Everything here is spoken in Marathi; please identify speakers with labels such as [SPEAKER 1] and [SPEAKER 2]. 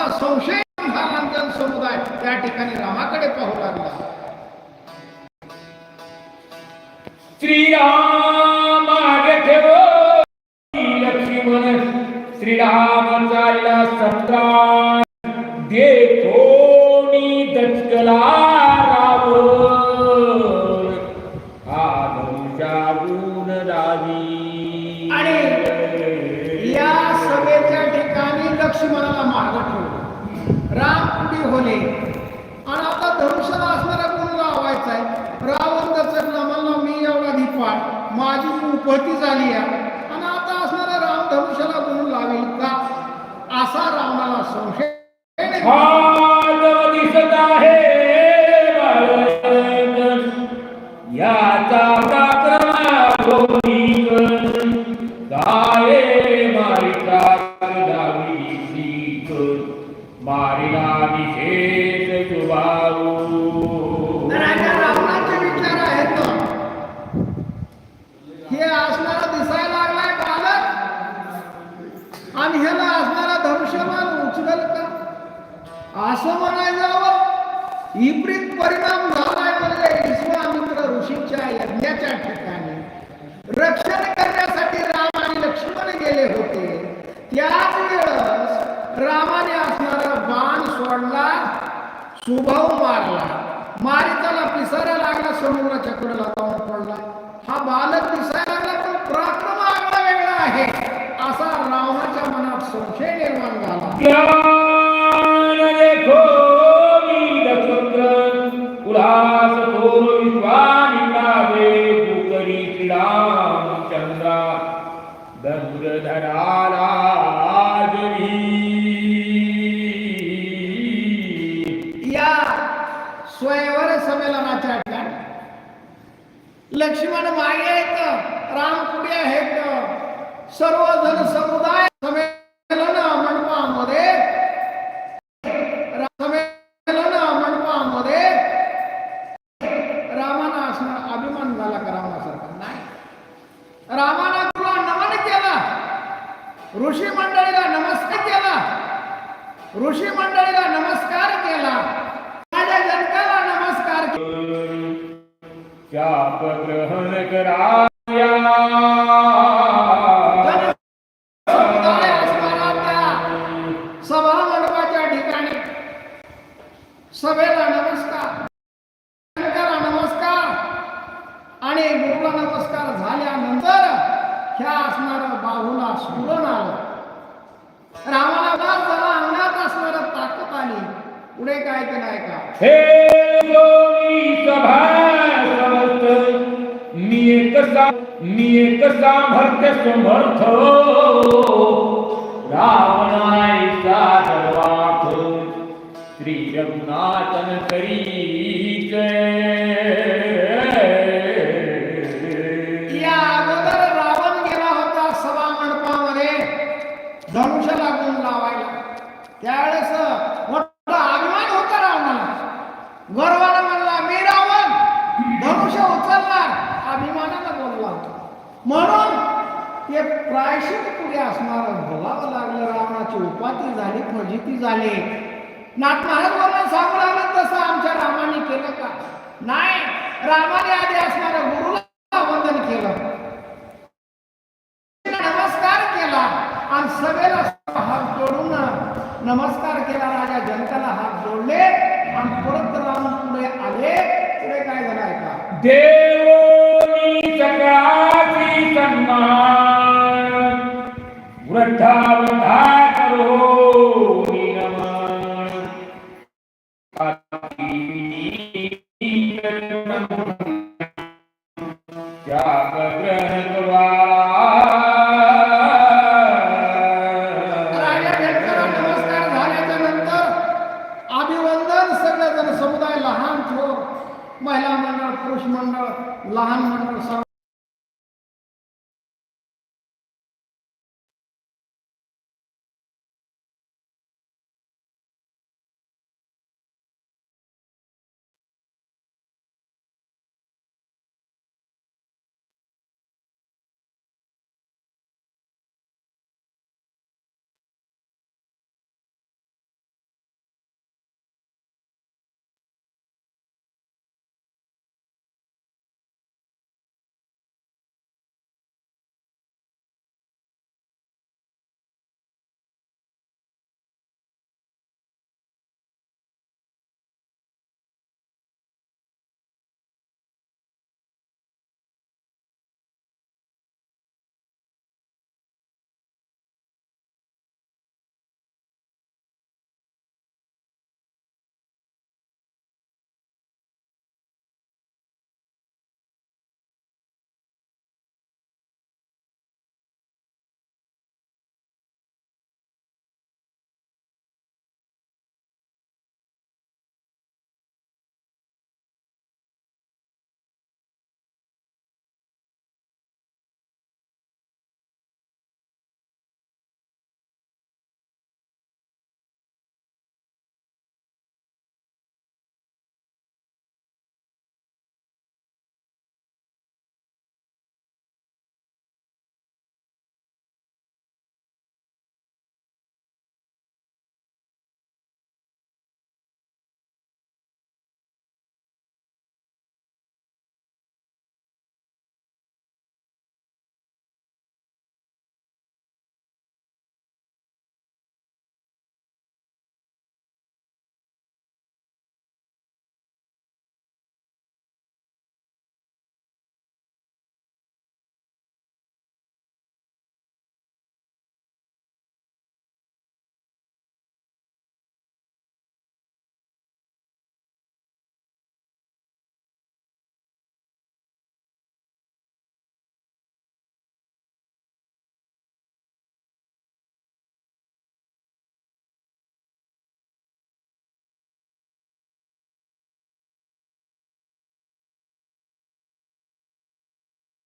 [SPEAKER 1] असा संशय झाला जनसमुदाय त्या ठिकाणी रामाकडे पाहू लागला.
[SPEAKER 2] श्रीराम मागे ठेवो. लक्ष्मण श्रीराम चालला सत्रा आदर्शागुण रावी.
[SPEAKER 1] आणि लक्ष्मणाला मार्ग ठेवलं. राम कुठे होले आणि आता धनुष्याला असणारा कोण लावायचा आहे. रावण दचकला म्हणला मी एवढा धिपाड माझी उपती झाली आहे. आणि आता असणारा राम धनुष्याला कोण लावेल का? असा रावणाला संशय
[SPEAKER 2] दिसत आहे याचा
[SPEAKER 1] विपरीत परिणाम झालाय म्हणजे विश्वामित्र ऋषीच्या यज्ञाच्या ठिकाणी. रक्षण करण्यासाठी राम आणि लक्ष्मण गेले होते. त्याच वेळेस रामाने असणारा बाण सोडला सुभाव मारला. मारिताला पिसारा लागला समुद्राच्या कडेला जाऊन पडला. हा बालक दिसायला लागला पण पराक्रम आगळा वेगळा आहे. असा रावणाच्या मनात संशय निर्माण झाला. ऋषी मंडळीला नमस्कार केला. ऋषी मंडळीला नमस्कार केला. माझ्या जनकाला नमस्कार
[SPEAKER 2] शाप ग्रहण
[SPEAKER 1] करा सभा मंडपाच्या ठिकाणी सभेला नमस्कार. नमस्कार. आणि गुरुला नमस्कार झाल्यानंतर ह्या असणारं बाहूला स्फुरण आलं. रामाला वाद झाला अंगात असणार ताकद आली. पुढे काय ते नाही का?
[SPEAKER 2] हे दोन्ही सभा मी नियत सा नियत सामर्थ्य समर्थ. रावणायचा सर्वात श्री रघुनाथन करी.
[SPEAKER 1] ते पुढे असणार? बोलावं लागलं रावणाची उपाती झाली फजिती झाली. नाथ महाराज सांगू लागलं तसं आमच्या रामाने केलं का? नाही रामाने आधी असणाऱ्या गुरुला वंदन केलं. नमस्कार केला आणि सगळ्याला हात जोडून नमस्कार केला. राजा जनताला हात जोडले आणि परत राम पुढे आले. पुढे काय झालं ऐका
[SPEAKER 2] देव सन्मान. બધા બધા